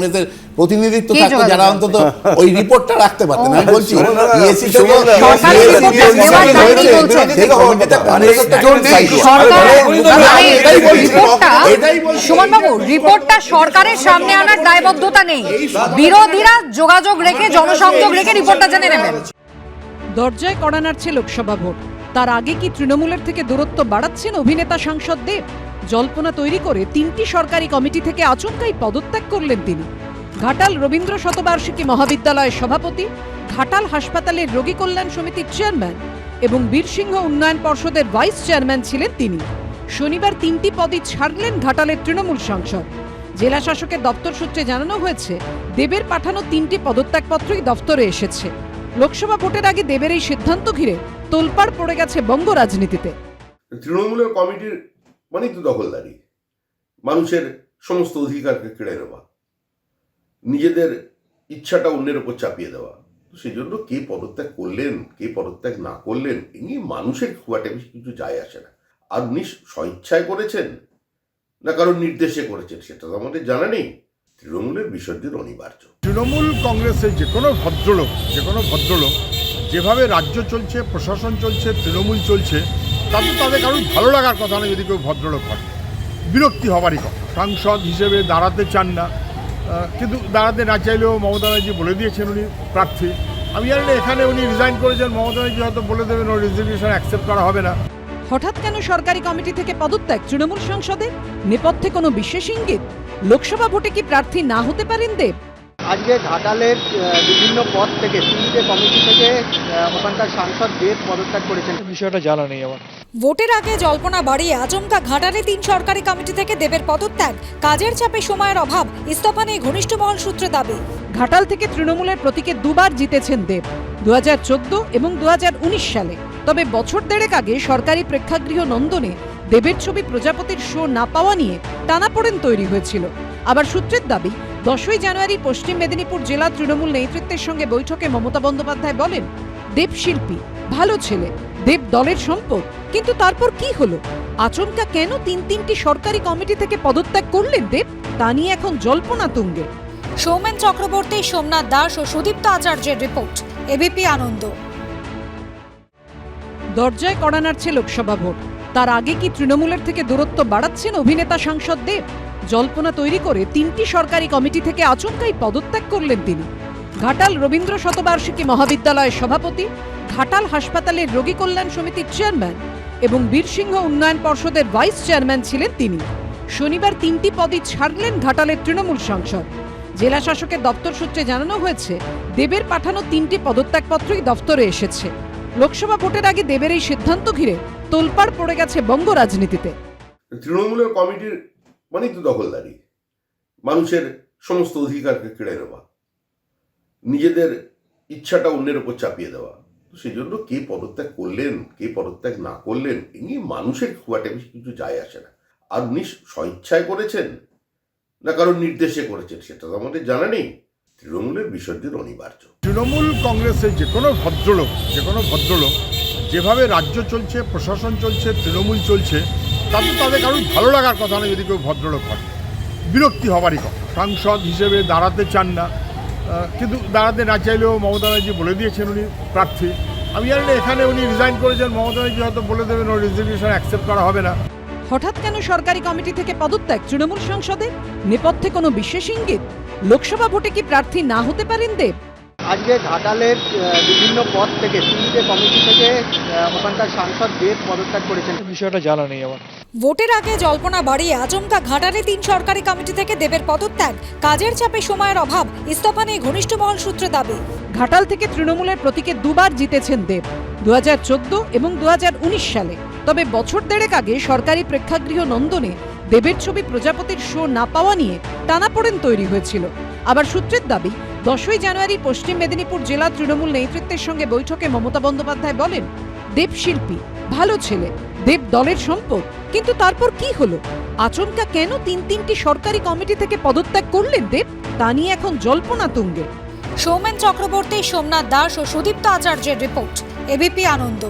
কংগ্রেসের প্রতিনিধিত্ব থাকতো যারা অন্তত ওই রিপোর্টটা রাখতে পারতেন আমি বলছি রিপোর্টটা সরকারের সামনে আনার দায়বদ্ধতা নেই। বিরোধীরা যোগাযোগ রেখে জনসংযোগ রেখে রিপোর্টটা জেনে নেবেন। দরজায় কড়া নাড়ছে লোকসভা ভোট। তার আগে কি তৃণমূলের থেকে দূরত্ব বাড়াচ্ছেন অভিনেতা সাংসদ দেব? জল্পনা তৈরি করে তিনটি সরকারি কমিটি থেকে আচমকাই পদত্যাগ করলেন তিনি। ঘাটাল রবীন্দ্র শতবার্ষিকী মহাবিদ্যালয়ের সভাপতি, ঘাটাল হাসপাতালের রোগী কল্যাণ সমিতির চেয়ারম্যান এবং বীরসিংহ উন্নয়ন পর্ষদের ভাইস চেয়ারম্যান ছিলেন তিনি। শনিবার তিনটি পদই ছাড়লেন ঘাটালের তৃণমূল সাংসদ। জেলা শাসকের দপ্তর সূত্রে জানানো হয়েছে, দেবের পাঠানো তিনটি পদত্যাগপত্রই দপ্তরে এসেছে। লোকসভা ভোটের আগে দেবের এই সিদ্ধান্ত ঘিরে তোলপাড় পড়ে গেছে বঙ্গ রাজনীতিতে। তৃণমূলের কমিটির মানেই তো দখলদারি। মানুষের সমস্ত অধিকারকে কেড়ে নেওয়া। নিজেদের ইচ্ছাটা অন্যের ওপর চাপিয়ে দেওয়া। সেই জন্য কে পদত্যাগ করলেন, কে পদত্যাগ না করলেন, এ নিয়ে মানুষের খুব একটা বেশি কিছু যায় আসে না। আর উনি স্বইচ্ছায় করেছেন না কারোর নির্দেশে করেছেন, সেটা তো আমাদের জানা নেই। তৃণমূলের বিসর্জন অনিবার্য। তৃণমূল কংগ্রেসের যে কোনো ভদ্রলোক, যে কোনো ভদ্রলোক, যেভাবে রাজ্য চলছে, প্রশাসন চলছে, তৃণমূল চলছে তাতে তাদের কারোর ভালো লাগার কথা না যদি কেউ ভদ্রলোক হয়। বিরক্তি হবারই কথা। সাংসদ হিসেবে দাঁড়াতে চান না। কিন্তু দাঁড়াতে না চাইলেও মমতা ব্যানার্জি বলে দিয়েছেন উনি প্রার্থী। আমি জানি না এখানে উনি রিজাইন করেছেন মমতা ব্যানার্জি হয়তো বলে দেবেন ওর রেজিগনেশন অ্যাকসেপ্ট করা হবে না। হঠাৎ কেন সরকারি কমিটি থেকে পদত্যাগ? তৃণমূল সাংসদের? নেপথ্যে কোনো বিশেষ ইঙ্গিত? লোকসভা ভোটে কি প্রার্থী না হতে পারেন দেব? আজকে ঘাটালের বিভিন্ন পদ থেকে তিনটে কমিটি থেকে ওখানকার সাংসদ দেব পদত্যাগ করেছেন। বিষয়টা জানা নেই আমার। ভোটের আগে জল্পনা বাড়িয়ে আচমকা ঘাটালে তিন সরকারি কমিটি থেকে দেবের পদত্যাগ। কাজের চাপে সময়ের অভাব ইস্তফা নিয়ে ঘনিষ্ঠ মহল সূত্রে দাবি। ঘাটাল থেকে তৃণমূলের প্রতীকে দুবার জিতেছেন দেব, দুহাজার চোদ্দ এবং দুহাজার উনিশ সালে। তবে বছর দেড়েক আগে সরকারি প্রেক্ষাগৃহ নন্দনে দেবের ছবি প্রজাপতির শো না পাওয়া নিয়ে টানাপোড়েন তৈরি হয়েছিল। আবার সূত্রের দাবি, দশই জানুয়ারি পশ্চিম মেদিনীপুর জেলা তৃণমূল নেতৃত্বের সঙ্গে বৈঠকে মমতা বন্দ্যোপাধ্যায় বলেন, দেব শিল্পী, ভালো ছেলে দেব দলের সম্পদ। কিন্তু তারপর কি হলো? আচমকা কেন তিন তিনটি সরকারি কমিটি থেকে পদত্যাগ করলেন দেব? তা নিয়ে এখন জল্পনা তুঙ্গে। সৌমেন চক্রবর্তী সোমনাথ দাস ও সুদীপ্ত আচার্যের রিপোর্ট। এবিপি আনন্দ। দরজায় কড়া নাড়ছে লোকসভা ভোট। তার আগে কি তৃণমূলের থেকে দূরত্ব বাড়াচ্ছেন অভিনেতা সাংসদ দেব? জল্পনা তৈরি করে তিনটি সরকারি কমিটি থেকে আচমকাই পদত্যাগ করলেন তিনি। ঘাটাল রবীন্দ্র শতবার্ষিকী মহাবিদ্যালয়ের সভাপতি ঘাটাল হাসপাতালের রোগী কল্যাণ সমিতির চেয়ারম্যান এবং বীরসিংহ উন্নয়ন পর্ষদের ভাইস চেয়ারম্যান ছিলেন তিনি। শনিবার তিনটি পদই ছাড়লেন ঘাটালের তৃণমূল সাংসদ। জেলা শাসকের দপ্তর সূত্রে জানানো হয়েছে, দেবের পাঠানো তিনটি পদত্যাগপত্রই দপ্তরে এসেছে। লোকসভা ভোটের আগে দেবের এই সিদ্ধান্ত ঘিরে তোলপাড় পড়ে গেছে বঙ্গ রাজনীতিতে। তৃণমূলের কমিটির মানে তো দখলদারি। মানুষের সমস্ত অধিকারকে কেড়ে নেওয়া। নিজেদের ইচ্ছাটা অন্যের উপর চাপিয়ে দেওয়া। সেই জন্য কে পদত্যাগ করলেন, কে পদত্যাগ না করলেন, এ নিয়ে মানুষের খুব একটা বেশি কিছু যায় আসে না। আর উনি স্বইচ্ছায় করেছেন? না কারোর নির্দেশে করেছেন? সেটা তো আমাদের জানা নেই। তৃণমূলের বিসর্জন অনিবার্য। তৃণমূল কংগ্রেসের যে কোনো ভদ্রলোক, যে কোনো ভদ্রলোক, যেভাবে রাজ্য চলছে, প্রশাসন চলছে, তৃণমূল চলছে, তাতে তাদের কারোর ভালো লাগার কথা না যদি কেউ ভদ্রলোক হয় বিরক্তি হবারই কথা। সাংসদ হিসেবে দাঁড়াতে চান না। কিন্তু দাঁড়াতে না চাইলেও মমতা ব্যানার্জি বলে দিয়েছেন উনি প্রার্থী। আমি জানি না এখানে উনি রিজাইন করেছেন মমতা ব্যানার্জি হয়তো বলে দেবেন ওর রেজিগনেশন অ্যাকসেপ্ট করা হবে না। হঠাৎ কেন সরকারি কমিটি থেকে পদত্যাগ? তৃণমূল সাংসদের নেপথ্যে কোনো বিশেষ ইঙ্গিত? লোকসভা ভোটে কি প্রার্থী না হতে পারেন দেব? আজকে ঘাটালের বিভিন্ন পদ থেকে তিনটে কমিটি থেকে ওখানকার সাংসদ দেব পদত্যাগ করেছেন। বিষয়টা জানা নেই আমার। ভোটের আগে জল্পনা বাড়িয়ে আচমকা ঘাটালে তিন সরকারি কমিটি থেকে দেবের পদত্যাগ। কাজের চাপে সময়ের অভাব ইস্তফা নিয়ে ঘনিষ্ঠ মহল সূত্রে দাবি। ঘাটাল থেকে তৃণমূলের প্রতীকে দুবার জিতেছেন দেব, দুহাজার চোদ্দ এবং দুহাজার উনিশ সালে। তবে বছর দেড়েক আগে সরকারি প্রেক্ষাগৃহ নন্দনে দেবের ছবি প্রজাপতির শো না পাওয়া নিয়ে টানাপোড়েন তৈরি হয়েছিল। আবার সূত্রের দাবি, দশই জানুয়ারি পশ্চিম মেদিনীপুর জেলা তৃণমূল নেতৃত্বের সঙ্গে বৈঠকে মমতা বন্দ্যোপাধ্যায় বলেন, দেব শিল্পী ভালো ছেলে, দেব দলের সম্পদ। কিন্তু তারপর কি হলো? আচমকা কেন তিন তিনটি সরকারি কমিটি থেকে পদত্যাগ করলেন দেব? তা নিয়ে এখন জল্পনা তুঙ্গে। সৌমেন চক্রবর্তী, সোমনাথ দাস ও সুদীপ্ত আচার্যের রিপোর্ট। এবিপি আনন্দ।